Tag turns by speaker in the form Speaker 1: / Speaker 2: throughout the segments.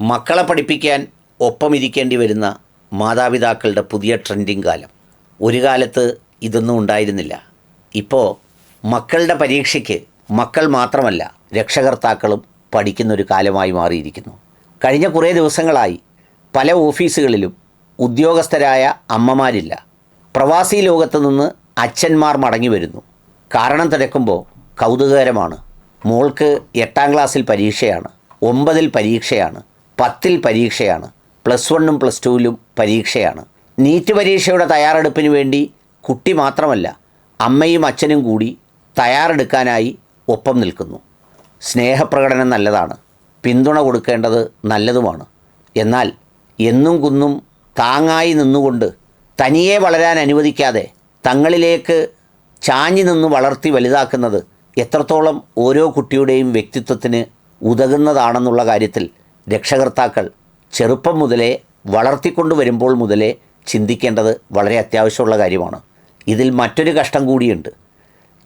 Speaker 1: മക്കളെ പഠിപ്പിക്കാൻ ഒപ്പമിരിക്കേണ്ടി വരുന്ന മാതാപിതാക്കളുടെ പുതിയ ട്രെൻഡിങ് കാലം. ഒരു കാലത്ത് ഇതൊന്നും ഉണ്ടായിരുന്നില്ല. ഇപ്പോൾ മക്കളുടെ പരീക്ഷയ്ക്ക് മക്കൾ മാത്രമല്ല രക്ഷകർത്താക്കളും പഠിക്കുന്നൊരു കാലമായി മാറിയിരിക്കുന്നു. കഴിഞ്ഞ കുറേ ദിവസങ്ങളായി പല ഓഫീസുകളിലും ഉദ്യോഗസ്ഥരായ അമ്മമാരില്ല. പ്രവാസി ലോകത്ത് നിന്ന് അച്ഛന്മാർ മടങ്ങി വരുന്നു. കാരണം തിരക്കുമ്പോൾ കൗതുകകരമാണ്. മോൾക്ക് എട്ടാം ക്ലാസ്സിൽ പരീക്ഷയാണ് ഒമ്പതിൽ പരീക്ഷയാണ്. പത്തിൽ പരീക്ഷയാണ്. പ്ലസ് വണ്ണും പ്ലസ് ടുവിലും പരീക്ഷയാണ്. നീറ്റ് പരീക്ഷയുടെ തയ്യാറെടുപ്പിന് വേണ്ടി കുട്ടി മാത്രമല്ല അമ്മയും അച്ഛനും കൂടി തയ്യാറെടുക്കാനായി ഒപ്പം നിൽക്കുന്നു. സ്നേഹപ്രകടനം നല്ലതാണ്. പിന്തുണ കൊടുക്കേണ്ടത് നല്ലതുമാണ്. എന്നാൽ എന്നും കുന്നും താങ്ങായി നിന്നുകൊണ്ട് തനിയെ വളരാൻ അനുവദിക്കാതെ തങ്ങളിലേക്ക് ചാഞ്ഞു നിന്ന് വളർത്തി വലുതാക്കുന്നത് എത്രത്തോളം ഓരോ കുട്ടിയുടെയും വ്യക്തിത്വത്തിന് ഉതകുന്നതാണെന്നുള്ള കാര്യത്തിൽ രക്ഷകർത്താക്കൾ ചെറുപ്പം മുതലേ വളർത്തിക്കൊണ്ട് വരുമ്പോൾ മുതലേ ചിന്തിക്കേണ്ടത് വളരെ അത്യാവശ്യമുള്ള കാര്യമാണ്. ഇതിൽ മറ്റൊരു കഷ്ടം കൂടിയുണ്ട്.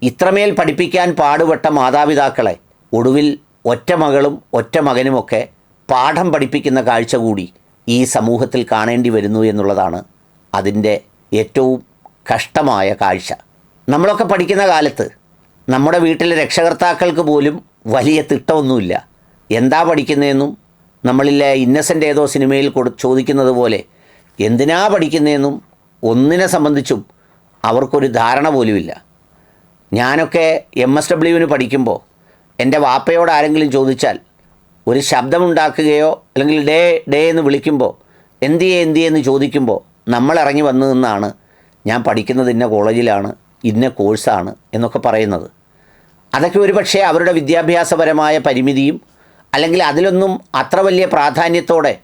Speaker 1: ഇത്രമേൽ പഠിപ്പിക്കാൻ പാടുപെട്ട മാതാപിതാക്കളെ ഒടുവിൽ ഒറ്റ മകളും ഒറ്റ മകനുമൊക്കെ പാഠം പഠിപ്പിക്കുന്ന കാഴ്ച കൂടി ഈ സമൂഹത്തിൽ കാണേണ്ടി വരുന്നു എന്നുള്ളതാണ് അതിന്റെ ഏറ്റവും കഷ്ടമായ കാഴ്ച. നമ്മളൊക്കെ പഠിക്കുന്ന കാലത്ത് നമ്മുടെ വീട്ടിലെ രക്ഷകർത്താക്കൾക്ക് പോലും വലിയ തിട്ടമൊന്നുമില്ല. എന്താ പഠിക്കുന്നതെന്നും നമ്മളിലെ ഇന്നസെന്റ് ഏതോ സിനിമയിൽ കൊടു ചോദിക്കുന്നത് പോലെ എന്തിനാ പഠിക്കുന്നതെന്നും ഒന്നിനെ സംബന്ധിച്ചും അവർക്കൊരു ധാരണ പോലുമില്ല. ഞാനൊക്കെ എം എസ് ഡബ്ല്യുവിന് പഠിക്കുമ്പോൾ എന്റെ വാപ്പയോട് ആരെങ്കിലും ചോദിച്ചാൽ ഒരു ശബ്ദമുണ്ടാക്കുകയോ അല്ലെങ്കിൽ ഡേ ഡേ എന്ന് വിളിക്കുമ്പോൾ എന്തിയെ എന്തിയെ എന്ന് ചോദിക്കുമ്പോൾ നമ്മൾ ഇറങ്ങി വന്നു നിന്നാണ് ഞാൻ പഠിക്കുന്നത് ഇന്ന കോളേജിലാണ് ഇന്ന കോഴ്സാണ് എന്നൊക്കെ പറയുന്നത്. അതൊക്കെ ഒരു പക്ഷേ അവരുടെ വിദ്യാഭ്യാസപരമായ പരിമിതിയും അല്ലെങ്കിൽ അതിലൊന്നും അത്ര വലിയ പ്രാധാന്യത്തോടെ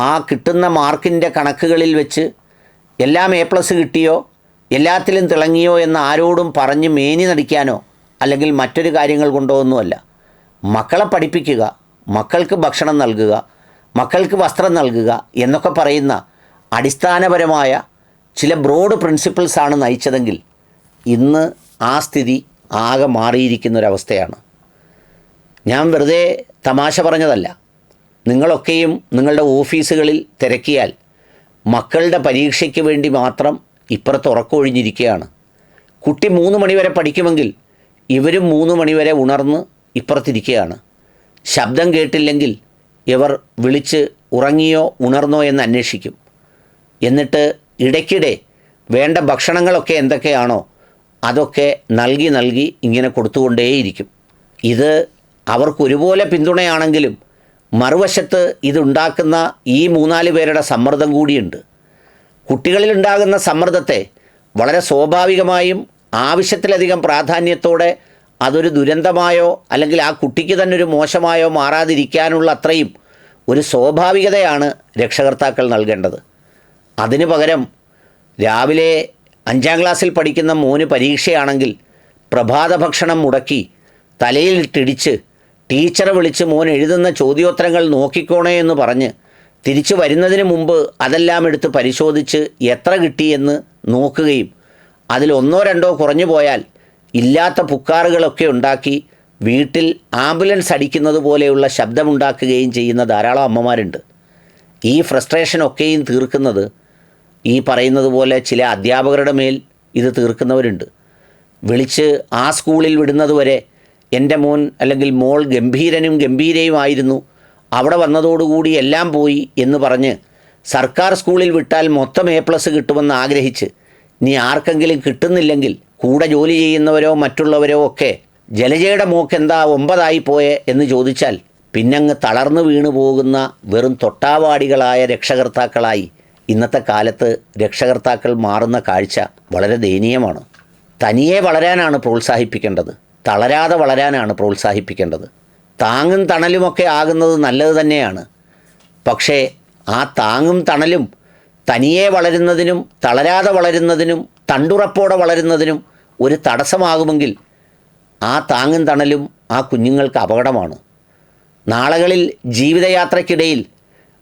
Speaker 1: ആ കിട്ടുന്ന മാർക്കിന്റെ കണക്കുകളിൽ വെച്ച് എല്ലാം എ പ്ലസ് കിട്ടിയോ എല്ലാത്തിലും തിളങ്ങിയോ എന്ന് ആരോടും പറഞ്ഞ് മേനി നടിക്കാനോ അല്ലെങ്കിൽ മറ്റൊരു കാര്യങ്ങൾ കൊണ്ടോ ഒന്നുമല്ല. മക്കളെ പഠിപ്പിക്കുക മക്കൾക്ക് ഭക്ഷണം നൽകുക മക്കൾക്ക് വസ്ത്രം നൽകുക എന്നൊക്കെ പറയുന്ന അടിസ്ഥാനപരമായ ചില ബ്രോഡ് പ്രിൻസിപ്പിൾസാണ് നയിച്ചതെങ്കിൽ ഇന്ന് ആ സ്ഥിതി ആകെ മാറിയിരിക്കുന്നൊരവസ്ഥയാണ്. ഞാൻ വെറുതെ തമാശ പറഞ്ഞതല്ല. നിങ്ങളൊക്കെയും നിങ്ങളുടെ ഓഫീസുകളിൽ തിരക്കിയാൽ മക്കളുടെ പരീക്ഷയ്ക്ക് വേണ്ടി മാത്രം ഇപ്പുറത്ത് ഉറക്കമൊഴിഞ്ഞിരിക്കുകയാണ് കുട്ടി മൂന്ന് മണിവരെ പഠിക്കുമെങ്കിൽ ഇവരും മൂന്ന് മണിവരെ ഉണർന്ന് ഇപ്പുറത്തിരിക്കുകയാണ്. ശബ്ദം കേട്ടില്ലെങ്കിൽ ഇവർ വിളിച്ച് ഉറങ്ങിയോ ഉണർന്നോ എന്ന് അന്വേഷിക്കും. എന്നിട്ട് ഇടയ്ക്കിടെ വേണ്ട ഭക്ഷണങ്ങളൊക്കെ എന്തൊക്കെയാണോ അതൊക്കെ നൽകി നൽകി ഇങ്ങനെ കൊടുത്തുകൊണ്ടേയിരിക്കും. ഇത് അവർക്കൊരുപോലെ പിന്തുണയാണെങ്കിലും മറുവശത്ത് ഇതുണ്ടാക്കുന്ന ഈ മൂന്നാൽ പേരുടെ സമ്മർദ്ദം കൂടിയുണ്ട്. കുട്ടികളിലുണ്ടാകുന്ന സമ്മർദ്ദത്തെ വളരെ സ്വാഭാവികമായും ആവശ്യത്തിലധികം പ്രാധാന്യത്തോടെ അതൊരു ദുരന്തമായോ അല്ലെങ്കിൽ ആ കുട്ടിക്ക് തന്നെ ഒരു മോശമായോ മാറാതിരിക്കാനുള്ള അത്രയും ഒരു സ്വാഭാവികതയാണ് രക്ഷകർത്താക്കൾ നൽകേണ്ടത്. അതിനു പകരം രാവിലെ അഞ്ചാം ക്ലാസ്സിൽ പഠിക്കുന്ന മോന് പരീക്ഷയാണെങ്കിൽ പ്രഭാത ഭക്ഷണം മുടക്കി തലയിലിട്ടിടിച്ച് ടീച്ചറെ വിളിച്ച് മോൻ എഴുതുന്ന ചോദ്യോത്തരങ്ങൾ നോക്കിക്കോണേ എന്ന് പറഞ്ഞ് തിരിച്ചു വരുന്നതിന് മുമ്പ് അതെല്ലാം എടുത്ത് പരിശോധിച്ച് എത്ര കിട്ടിയെന്ന് നോക്കുകയും അതിൽ ഒന്നോ രണ്ടോ കുറഞ്ഞു പോയാൽ ഇല്ലാത്ത പുക്കാറുകളൊക്കെ ഉണ്ടാക്കി വീട്ടിൽ ആംബുലൻസ് അടിക്കുന്നത് പോലെയുള്ള ശബ്ദമുണ്ടാക്കുകയും ചെയ്യുന്ന ധാരാളം അമ്മമാരുണ്ട്. ഈ ഫ്രസ്ട്രേഷനൊക്കെയും തീർക്കുന്നത് ഈ പറയുന്നത് പോലെ ചില അധ്യാപകരുടെ മേൽ ഇത് തീർക്കുന്നവരുണ്ട്. വിളിച്ച് ആ സ്കൂളിൽ വിടുന്നത് വരെ എന്റെ മോൻ അല്ലെങ്കിൽ മോൾ ഗംഭീരനും ഗംഭീരയുമായിരുന്നു. അവിടെ വന്നതോടുകൂടി എല്ലാം പോയി എന്ന് പറഞ്ഞ് സർക്കാർ സ്കൂളിൽ വിട്ടാൽ മൊത്തം എ പ്ലസ് കിട്ടുമെന്ന് ആഗ്രഹിച്ച് നീ ആർക്കെങ്കിലും കിട്ടുന്നില്ലെങ്കിൽ കൂടെ ജോലി ചെയ്യുന്നവരോ മറ്റുള്ളവരോ ഒക്കെ ജലജയുടെ മോക്ക് എന്താ ഒമ്പതായി പോയെ എന്ന് ചോദിച്ചാൽ പിന്നങ്ങ് തളർന്നു വീണു പോകുന്ന വെറും തൊട്ടാവാടികളായ രക്ഷകർത്താക്കളായി. ഇന്നത്തെ കാലത്ത് രക്ഷകർത്താക്കൾ മാറുന്ന കാഴ്ച വളരെ ദയനീയമാണ്. തനിയെ വളരാനാണ് പ്രോത്സാഹിപ്പിക്കേണ്ടത്. തളരാതെ വളരാനാണ് പ്രോത്സാഹിപ്പിക്കേണ്ടത്. താങ്ങും തണലുമൊക്കെ ആകുന്നത് നല്ലത് തന്നെയാണ്. പക്ഷേ ആ താങ്ങും തണലും തനിയെ വളരുന്നതിനും തളരാതെ വളരുന്നതിനും തണ്ടുറപ്പോടെ വളരുന്നതിനും ഒരു തടസ്സമാകുമെങ്കിൽ ആ താങ്ങും തണലും ആ കുഞ്ഞുങ്ങൾക്ക് അപകടമാണ്. നാളുകളിൽ ജീവിതയാത്രയ്ക്കിടയിൽ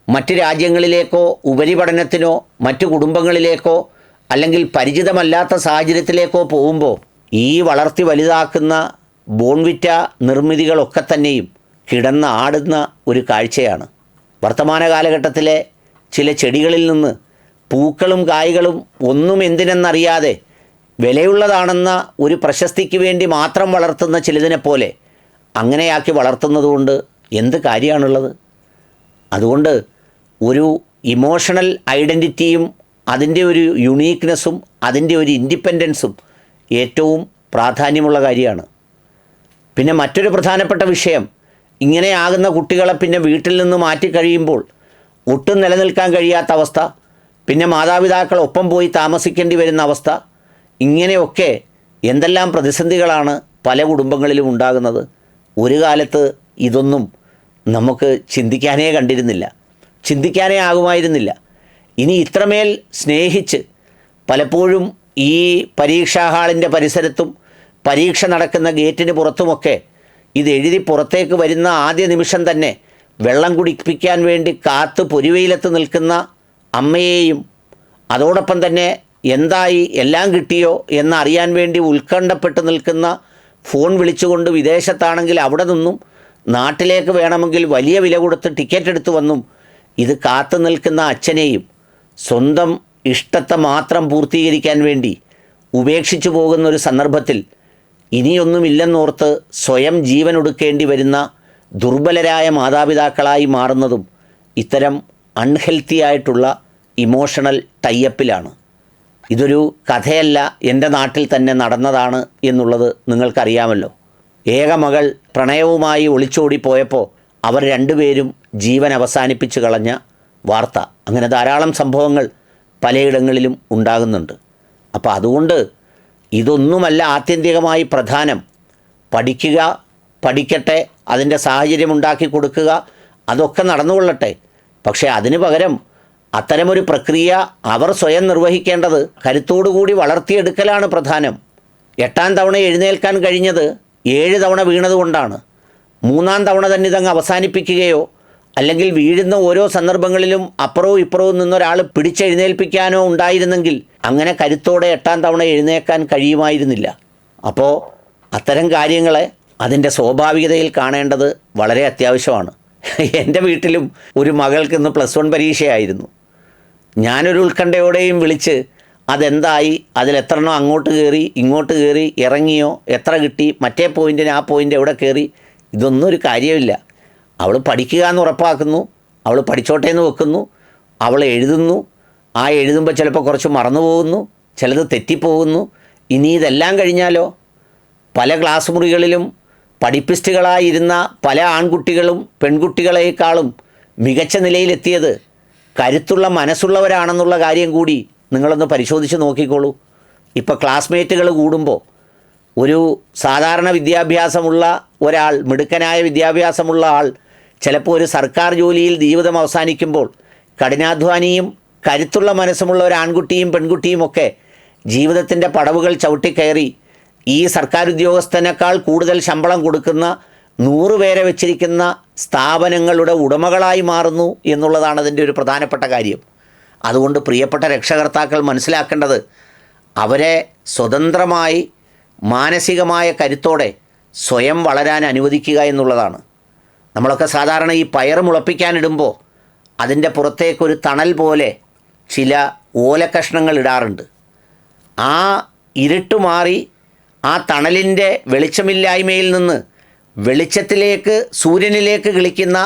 Speaker 1: മറ്റ് രാജ്യങ്ങളിലേക്കോ ഉപരിപഠനത്തിനോ മറ്റു കുടുംബങ്ങളിലേക്കോ അല്ലെങ്കിൽ പരിചിതമല്ലാത്ത സാഹചര്യത്തിലേക്കോ പോകുമ്പോൾ ഈ വളർത്തി വലുതാക്കുന്ന ബോൺവിറ്റ നിർമ്മിതികളൊക്കെ തന്നെയും കിടന്ന് ആടുന്ന ഒരു കാഴ്ചയാണ്. വർത്തമാന കാലഘട്ടത്തിലെ ചില ചെടികളിൽ നിന്ന് പൂക്കളും കായ്കളും ഒന്നും എന്തിനെന്നറിയാതെ വിലയുള്ളതാണെന്ന ഒരു പ്രശസ്തിക്ക് വേണ്ടി മാത്രം വളർത്തുന്ന ചിലതിനെപ്പോലെ അങ്ങനെയാക്കി വളർത്തുന്നതുകൊണ്ട് എന്ത് കാര്യമാണുള്ളത്? അതുകൊണ്ട് ഒരു ഇമോഷണൽ ഐഡന്റിറ്റിയും അതിന്റെ ഒരു യുണീക്ക്നെസ്സും അതിന്റെ ഒരു ഇൻഡിപെൻഡൻസും ഏറ്റവും പ്രാധാന്യമുള്ള കാര്യമാണ്. പിന്നെ മറ്റൊരു പ്രധാനപ്പെട്ട വിഷയം ഇങ്ങനെയാകുന്ന കുട്ടികളെ പിന്നെ വീട്ടിൽ നിന്ന് മാറ്റി കഴിയുമ്പോൾ ഒട്ടും നിലനിൽക്കാൻ കഴിയാത്ത അവസ്ഥ പിന്നെ മാതാപിതാക്കൾ ഒപ്പം പോയി താമസിക്കേണ്ടി വരുന്ന അവസ്ഥ ഇങ്ങനെയൊക്കെ എന്തെല്ലാം പ്രതിസന്ധികളാണ് പല കുടുംബങ്ങളിലും ഉണ്ടാകുന്നത്. ഒരു കാലത്ത് ഇതൊന്നും നമുക്ക് ചിന്തിക്കാനേ കണ്ടിരുന്നില്ല ചിന്തിക്കാനേ ആകുമായിരുന്നില്ല. ഇനി ഇത്രമേൽ സ്നേഹിച്ച് പലപ്പോഴും ഈ പരീക്ഷാ ഹാളിന്റെ പരിസരത്തും പരീക്ഷ നടക്കുന്ന ഗേറ്റിന് പുറത്തുമൊക്കെ ഇത് എഴുതി പുറത്തേക്ക് വരുന്ന ആദ്യ നിമിഷം തന്നെ വെള്ളം കുടിപ്പിക്കാൻ വേണ്ടി കാത്ത് പൊരുവയിലെത്ത് നിൽക്കുന്ന അമ്മയെയും അതോടൊപ്പം തന്നെ എന്തായി എല്ലാം കിട്ടിയോ എന്നറിയാൻ വേണ്ടി ഉത്കണ്ഠപ്പെട്ട് നിൽക്കുന്ന ഫോൺ വിളിച്ചുകൊണ്ട് വിദേശത്താണെങ്കിൽ അവിടെ നിന്നും നാട്ടിലേക്ക് വേണമെങ്കിൽ വലിയ വില കൊടുത്ത് ടിക്കറ്റ് എടുത്തു വന്നും ഇത് കാത്തു നിൽക്കുന്ന അച്ഛനെയും സ്വന്തം ഇഷ്ടത്തെ മാത്രം പൂർത്തീകരിക്കാൻ വേണ്ടി ഉപേക്ഷിച്ചു പോകുന്ന ഒരു സന്ദർഭത്തിൽ ഇനിയൊന്നുമില്ലെന്നോർത്ത് സ്വയം ജീവൻ ഒടുക്കേണ്ടി വരുന്ന ദുർബലരായ മാതാപിതാക്കളായി മാറുന്നതും ഇത്തരം അൺഹെൽത്തി ആയിട്ടുള്ള ഇമോഷണൽ ടൈയപ്പിലാണ്. ഇതൊരു കഥയല്ല എന്റെ നാട്ടിൽ തന്നെ നടന്നതാണ് എന്നുള്ളത് നിങ്ങൾക്കറിയാമല്ലോ. ഏക മകൾ പ്രണയവുമായി ഒളിച്ചോടി പോയപ്പോൾ അവർ രണ്ടുപേരും ജീവൻ അവസാനിപ്പിച്ചു കളഞ്ഞ വാർത്ത. അങ്ങനെ ധാരാളം സംഭവങ്ങൾ പലയിടങ്ങളിലും ഉണ്ടാകുന്നുണ്ട്. അപ്പോൾ അതുകൊണ്ട് ഇതൊന്നുമല്ല ആത്യന്തികമായി പ്രധാനം. പഠിക്കുക പഠിക്കട്ടെ അതിന്റെ സാഹചര്യം ഉണ്ടാക്കി കൊടുക്കുക അതൊക്കെ നടന്നുകൊള്ളട്ടെ. പക്ഷേ അതിനു പകരം അത്തരമൊരു പ്രക്രിയ അവർ സ്വയം നിർവഹിക്കേണ്ടത് കരുത്തോടുകൂടി വളർത്തിയെടുക്കലാണ് പ്രധാനം. എട്ടാം തവണ എഴുന്നേൽക്കാൻ കഴിഞ്ഞത് ഏഴ് തവണ വീണതുകൊണ്ടാണ്. മൂന്നാം തവണ തന്നെ ഇതങ്ങ് അവസാനിപ്പിക്കുകയോ അല്ലെങ്കിൽ വീഴുന്ന ഓരോ സന്ദർഭങ്ങളിലും അപ്പുറവും ഇപ്പുറവും നിന്നൊരാൾ പിടിച്ചെഴുന്നേൽപ്പിക്കാനോ ഉണ്ടായിരുന്നെങ്കിൽ അങ്ങനെ കരുത്തോടെ എട്ടാം തവണ എഴുന്നേക്കാൻ കഴിയുമായിരുന്നില്ല. അപ്പോൾ അത്തരം കാര്യങ്ങളെ അതിന്റെ സ്വാഭാവികതയിൽ കാണേണ്ടത് വളരെ അത്യാവശ്യമാണ്. എന്റെ വീട്ടിലും ഒരു മകൾക്ക് ഇന്ന് പ്ലസ് വൺ പരീക്ഷയായിരുന്നു. ഞാനൊരു ഉത്കണ്ഠയോടെയും വിളിച്ച് അതെന്തായി അതിലെത്രണോ അങ്ങോട്ട് കയറി ഇങ്ങോട്ട് കയറി ഇറങ്ങിയോ എത്ര കിട്ടി മറ്റേ പോയിന്റിന് ആ പോയിന്റ് എവിടെ കയറി ഇതൊന്നും ഒരു കാര്യമില്ല. അവൾ പഠിക്കുക എന്ന് ഉറപ്പാക്കുന്നു. അവൾ പഠിച്ചോട്ടേ എന്ന് വെക്കുന്നു. അവൾ എഴുതുന്നു. ആ എഴുതുമ്പോൾ ചിലപ്പോൾ കുറച്ച് മറന്നു പോകുന്നു. ചിലത് തെറ്റിപ്പോകുന്നു. ഇനി ഇതെല്ലാം കഴിഞ്ഞാലോ? പല ക്ലാസ് മുറികളിലും പഠിപ്പിസ്റ്റുകളായിരുന്ന പല ആൺകുട്ടികളും പെൺകുട്ടികളെക്കാളും മികച്ച നിലയിലെത്തിയത് കരുത്തുള്ള മനസ്സുള്ളവരാണെന്നുള്ള കാര്യം കൂടി നിങ്ങളൊന്ന് പരിശോധിച്ച് നോക്കിക്കോളൂ. ഇപ്പോൾ ക്ലാസ്മേറ്റുകൾ കൂടുമ്പോൾ ഒരു സാധാരണ വിദ്യാഭ്യാസമുള്ള ഒരാൾ മിടുക്കനായ വിദ്യാഭ്യാസമുള്ള ആൾ ചിലപ്പോൾ ഒരു സർക്കാർ ജോലിയിൽ ജീവിതം അവസാനിക്കുമ്പോൾ കഠിനാധ്വാനിയും കരുത്തുള്ള മനസ്സുമുള്ള ഒരു ആൺകുട്ടിയും പെൺകുട്ടിയും ഒക്കെ ജീവിതത്തിന്റെ പടവുകൾ ചവിട്ടിക്കയറി ഈ സർക്കാർ ഉദ്യോഗസ്ഥനേക്കാൾ കൂടുതൽ ശമ്പളം കൊടുക്കുന്ന നൂറ് പേരെ വെച്ചിരിക്കുന്ന സ്ഥാപനങ്ങളുടെ ഉടമകളായി മാറുന്നു എന്നുള്ളതാണ് അതിന്റെ ഒരു പ്രധാനപ്പെട്ട കാര്യം. അതുകൊണ്ട് പ്രിയപ്പെട്ട രക്ഷകർത്താക്കൾ മനസ്സിലാക്കേണ്ടത് അവരെ സ്വതന്ത്രമായി മാനസികമായ കരുത്തോടെ സ്വയം വളരാൻ അനുവദിക്കുക എന്നുള്ളതാണ്. നമ്മളൊക്കെ സാധാരണ ഈ പയർ മുളപ്പിക്കാനിടുമ്പോൾ അതിന്റെ പുറത്തേക്കൊരു തണൽ പോലെ ചില ഓലക്കഷ്ണങ്ങൾ ഇടാറുണ്ട്. ആ ഇരുട്ട് മാറി ആ തണലിന്റെ വെളിച്ചമില്ലായ്മയിൽ നിന്ന് വെളിച്ചത്തിലേക്ക് സൂര്യനിലേക്ക് കിളിക്കുന്ന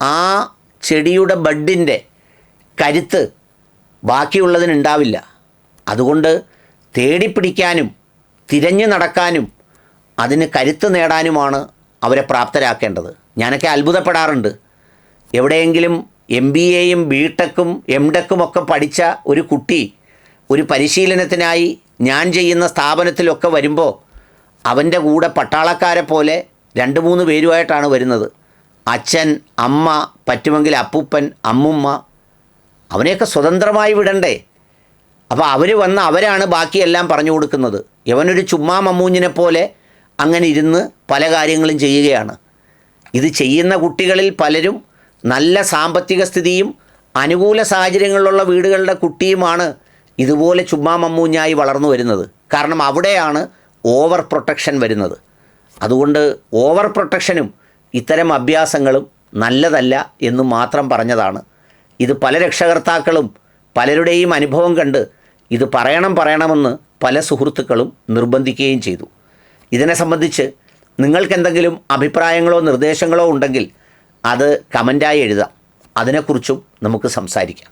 Speaker 1: ആ ചെടിയുടെ ബഡിന്റെ കരുത്ത് ബാക്കിയുള്ളതിനുണ്ടാവില്ല. അതുകൊണ്ട് തേടിപ്പിടിക്കാനും തിരഞ്ഞു നടക്കാനും അതിന് കരുത്ത് നേടാനുമാണ് അവരെ പ്രാപ്തരാക്കേണ്ടത്. ഞാനൊക്കെ അത്ഭുതപ്പെടാറുണ്ട്. എവിടെയെങ്കിലും എം ബി എയും ബി ടെക്കും എം ടെക്കും ഒക്കെ പഠിച്ച ഒരു കുട്ടി ഒരു പരിശീലനത്തിനായി ഞാൻ ചെയ്യുന്ന സ്ഥാപനത്തിലൊക്കെ വരുമ്പോൾ അവന്റെ കൂടെ പട്ടാളക്കാരെ പോലെ രണ്ട് മൂന്ന് പേരുമായിട്ടാണ് വരുന്നത്. അച്ഛൻ അമ്മ പറ്റുമെങ്കിൽ അപ്പൂപ്പൻ അമ്മുമ്മ. അവനെയൊക്കെ സ്വതന്ത്രമായി വിടണ്ടേ? അപ്പോൾ അവർ വന്ന് അവരാണ് ബാക്കിയെല്ലാം പറഞ്ഞു കൊടുക്കുന്നത്. ഇവനൊരു ചുമ്മാ മമ്മൂഞ്ഞിനെ പോലെ അങ്ങനെ ഇരുന്ന് പല കാര്യങ്ങളും ചെയ്യുകയാണ്. ഇത് ചെയ്യുന്ന കുട്ടികളിൽ പലരും നല്ല സാമ്പത്തിക സ്ഥിതിയും അനുകൂല സാഹചര്യങ്ങളിലുള്ള വീടുകളുടെ കുട്ടിയുമാണ് ഇതുപോലെ ചുമ്മാ മമ്മൂഞ്ഞായി വളർന്നു വരുന്നത്. കാരണം അവിടെയാണ് ഓവർ പ്രൊട്ടക്ഷൻ വരുന്നത്. അതുകൊണ്ട് ഓവർ പ്രൊട്ടക്ഷനും ഇത്തരം അഭ്യാസങ്ങളും നല്ലതല്ല എന്ന് മാത്രം പറഞ്ഞതാണ്. ഇത് പല രക്ഷകർത്താക്കളും പലരുടെയും അനുഭവം കണ്ട് ഇത് പറയണം പറയണമെന്ന് പല സുഹൃത്തുക്കളും നിർബന്ധിക്കുകയും ചെയ്തു. ഇതിനെ സംബന്ധിച്ച് നിങ്ങൾക്കെന്തെങ്കിലും അഭിപ്രായങ്ങളോ നിർദ്ദേശങ്ങളോ ഉണ്ടെങ്കിൽ അത് കമന്റായി എഴുതാം. അതിനെക്കുറിച്ചും നമുക്ക് സംസാരിക്കാം.